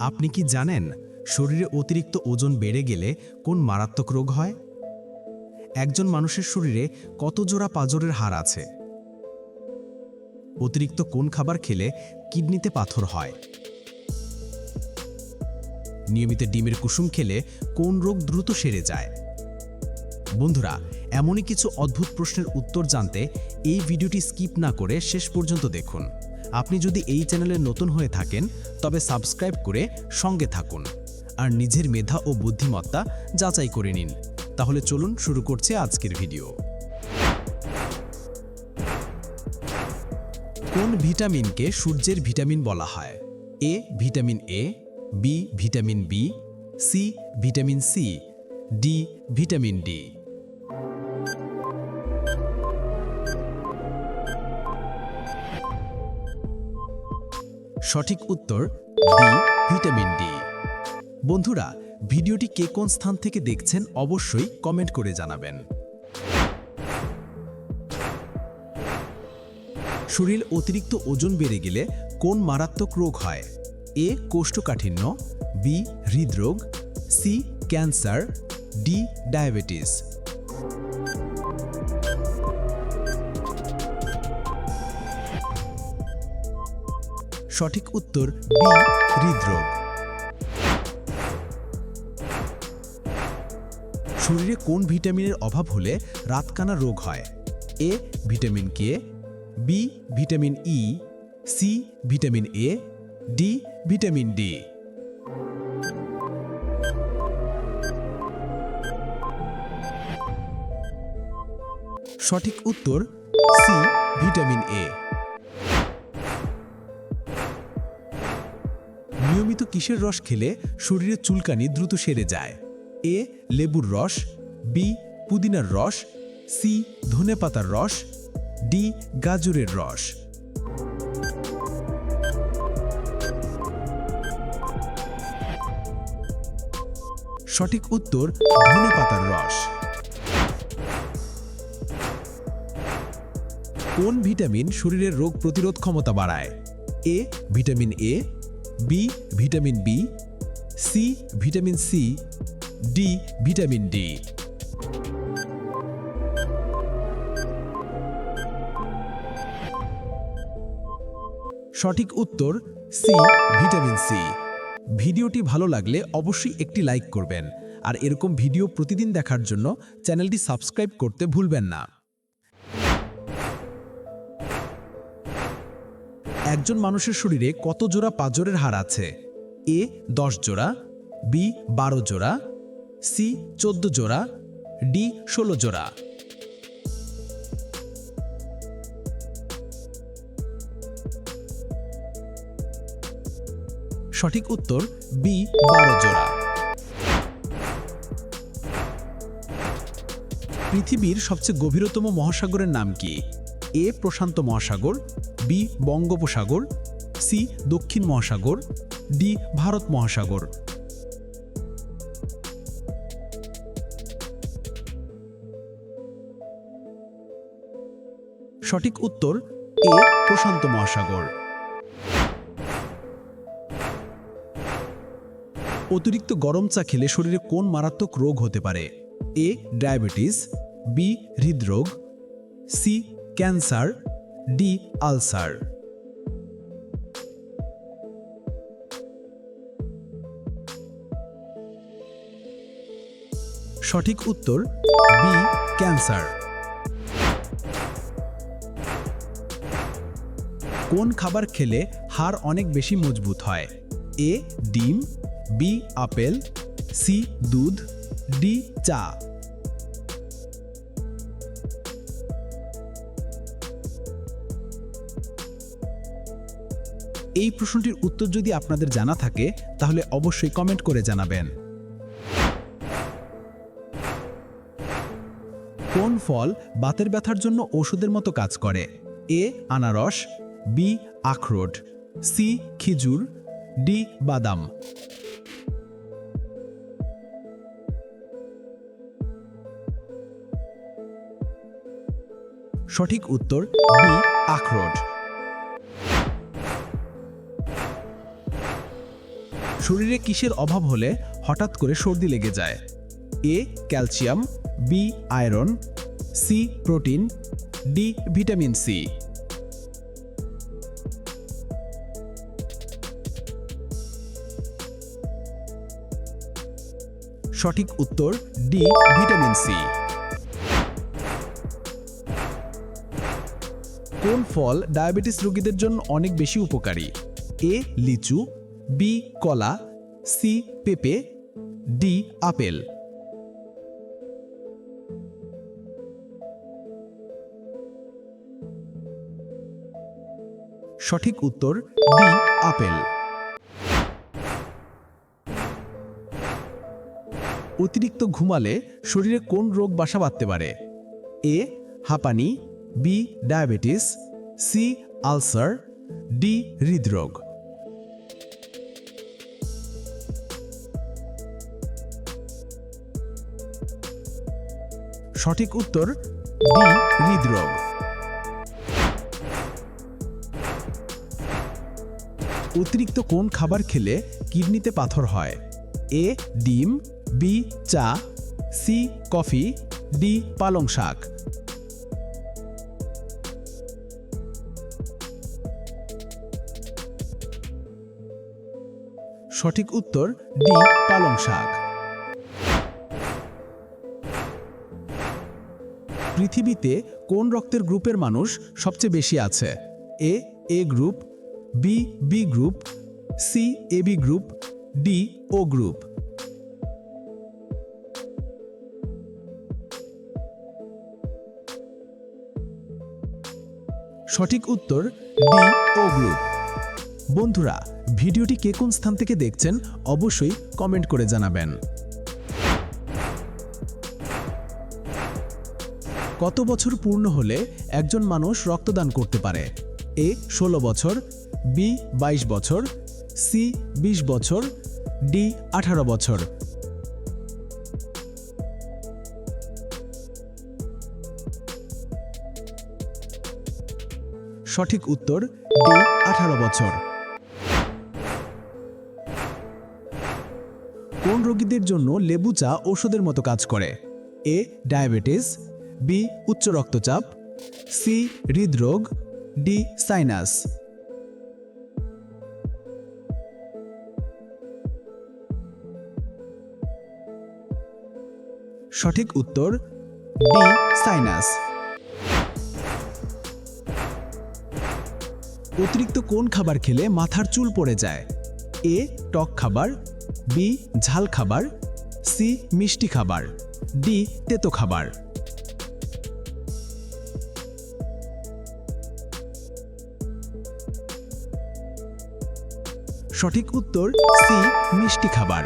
আপনি কি জানেন শরীরে অতিরিক্ত ওজন বেড়ে গেলে কোন মারাত্মক রোগ হয়? একজন মানুষের শরীরে কত জোড়া পাঁজরের হার আছে? অতিরিক্ত কোন খাবার খেলে কিডনিতে পাথর হয়? নিয়মিত ডিমের কুসুম খেলে কোন রোগ দ্রুত সেরে যায়? বন্ধুরা, এমনই কিছু অদ্ভুত প্রশ্নের উত্তর জানতে এই ভিডিওটি স্কিপ না করে শেষ পর্যন্ত দেখুন। আপনি যদি এই চ্যানেলে নতুন হয়ে থাকেন, তবে সাবস্ক্রাইব করে সঙ্গে থাকুন। আর নিজের মেধা ও বুদ্ধিমত্তা যাচাই করে নিন। তাহলে চলুন শুরু করছে আজকের ভিডিও। কোন ভিটামিনকে সূর্যের ভিটামিন বলা হয়? A, vitamin A, B, vitamin B, C, vitamin C, D, vitamin D. সঠিক উত্তর ডি ভিটামিন ডি। বন্ধুরা, ভিডিওটি কে কোন স্থান থেকে দেখছেন অবশ্যই কমেন্ট করে জানাবেন। শরীর অতিরিক্ত ওজন বেড়ে গেলে কোন মারাত্মক রোগ হয়? এ, কোষ্ঠকাঠিন্য, বি, হৃদরোগ, সি, ক্যান্সার, ডি, ডায়াবেটিস। সঠিক উত্তর বি, হৃদরোগ। শরীরে কোন ভিটামিনের অভাব হলে রাতকানা রোগ হয়? A, vitamin K, B, vitamin E, C, vitamin A, D, vitamin D. সঠিক উত্তর সি, ভিটামিন এ। নিয়মিত কিসের রস খেলে শরীরে চুলকানি দ্রুত সেরে যায়? এ, লেবুর রস, বি, পুদিনার রস, সি, ধনেপাতার রস, ডি, গাজরের রস। সঠিক উত্তর, ধনেপাতার রস। কোন ভিটামিন শরীরের রোগ প্রতিরোধ ক্ষমতা বাড়ায়? A, vitamin A B vitamin B C vitamin C D vitamin D সঠিক উত্তর সি ভিটামিন সি ভিডিওটি ভালো লাগলে অবশ্যই একটি লাইক করবেন। আর এরকম ভিডিও প্রতিদিন দেখার জন্য চ্যানেলটি সাবস্ক্রাইব করতে ভুলবেন না। একজন মানুষের শরীরে কত জোড়া পাঁজরের হার আছে? এ, দশ জোড়া, বি, বারো জোড়া, সি, চোদ্দ জোড়া, ডি, ষোলো জোড়া। সঠিক উত্তর, বি, বারো জোড়া। পৃথিবীর সবচেয়ে গভীরতম মহাসাগরের নাম কি? এ প্রশান্ত মহাসাগর, বি বঙ্গোপসাগর, সি দক্ষিণ মহাসাগর, ডি ভারত মহাসাগর। সঠিক উত্তর, এ প্রশান্ত মহাসাগর। অতিরিক্ত গরম চা খেলে শরীরে কোন মারাত্মক রোগ হতে পারে? এ ডায়াবেটিস, বি হৃদরোগ, সি ক্যান্সার ডি আলসার। সঠিক উত্তর, বি, ক্যান্সার। কোন খাবার খেলে হাড় অনেক বেশি মজবুত হয়? এ, ডিম, বি, আপেল, সি, দুধ, ডি, চা। এই প্রশ্নটির উত্তর যদি আপনাদের জানা থাকে, তাহলে অবশ্যই কমেন্ট করে জানাবেন। কোন ফল বাতের ব্যথার জন্য ওষুধের মতো কাজ করে? এ, আনারস, বি, আখরোট, সি, খেজুর, ডি, বাদাম। সঠিক উত্তর, বি, আখরোট। শরীরে কিসের অভাব হলে হঠাৎ করে সর্দি লেগে যায়? A, calcium, B, iron, C, protein, D, vitamin C. সঠিক উত্তর, ডি, ভিটামিন সি। কোন ফল ডায়াবেটিস রোগীদের জন্য অনেক বেশি উপকারী? এ, লিচু বি কলা, সি পেঁপে, ডি আপেল। সঠিক উত্তর, ডি আপেল। অতিরিক্ত ঘুমালে শরীরে কোন রোগ বাসা বাঁধতে পারে? এ, হাঁপানি, B diabetes, C ulcer, D হৃদরোগ। সঠিক উত্তর ডি হৃদরোগ। অতিরিক্ত কোন খাবার খেলে কিডনিতে পাথর হয়? এ, ডিম, বি, চা, সি, কফি, ডি, পালং শাক। সঠিক উত্তর ডি, পালং শাক। পৃথিবীতে কোন রক্তের গ্রুপের মানুষ সবচেয়ে বেশি আছে? A A group, B B group, C, A B group, D, O group. সঠিক উত্তর, ডি, ও গ্রুপ। বন্ধুরা, ভিডিওটি কে কোন স্থান থেকে দেখছেন অবশ্যই কমেন্ট করে জানাবেন। কত বছর পূর্ণ হলে একজন মানুষ রক্তদান করতে পারে? এ, ষোলো বছর, বি ২২ বছর, সি ২০ বছর, ডি, আঠারো বছর। সঠিক উত্তর, ডি, আঠারো বছর। কোন রোগীদের জন্য লেবু চা ওষুধের মতো কাজ করে? এ, ডায়াবেটিস বি, উচ্চ রক্তচাপ, সি, হৃদরোগ, ডি, সাইনাস। সঠিক উত্তর, ডি, সাইনাস। অতিরিক্ত কোন খাবার খেলে মাথার চুল পড়ে যায়? এ, টক খাবার, বি, ঝাল খাবার, সি, মিষ্টি খাবার, ডি, তেতো খাবার। সঠিক উত্তর সি, মিষ্টি খাবার।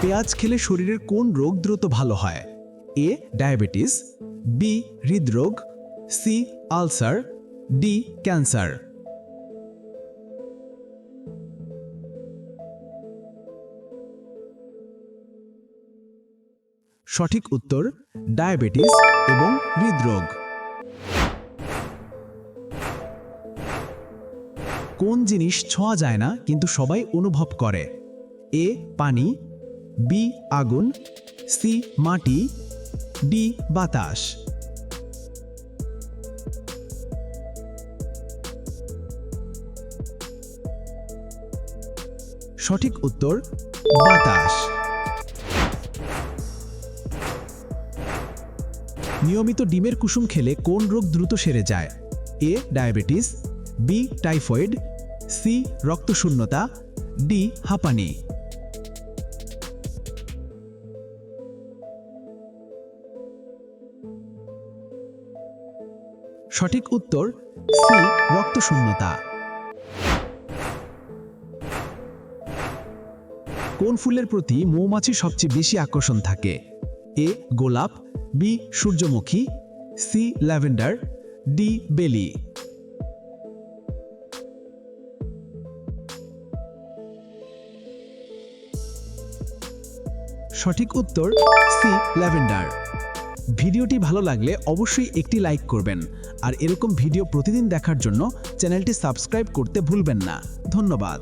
পেঁয়াজ খেলে শরীরের কোন রোগ দ্রুত ভালো হয়? এ, ডায়াবেটিস, বি, হৃদরোগ, সি, আলসার, ডি, ক্যান্সার। সঠিক উত্তর, ডায়াবেটিস এবং হৃদরোগ। কোন জিনিস ছোঁয়া যায় না, কিন্তু সবাই অনুভব করে। এ, পানি, বি, আগুন, সি, মাটি, ডি, বাতাস। সঠিক উত্তর, বাতাস। নিয়মিত ডিমের কুসুম খেলে কোন রোগ দ্রুত সেরে যায়? A, diabetes B typhoid, C রক্তশূন্যতা, D হাঁপানি। সঠিক উত্তর, সি রক্তশূন্যতা। কোন ফুলের প্রতি মৌমাছির সবচেয়ে বেশি আকর্ষণ থাকে? এ গোলাপ, বি সূর্যমুখী, সি ল্যাভেন্ডার, ডি বেলি। সঠিক উত্তর সি ল্যাভেন্ডার। ভিডিওটি ভালো লাগলে অবশ্যই একটি লাইক করবেন, আর এরকম ভিডিও প্রতিদিন দেখার জন্য চ্যানেলটি সাবস্ক্রাইব করতে ভুলবেন না। ধন্যবাদ।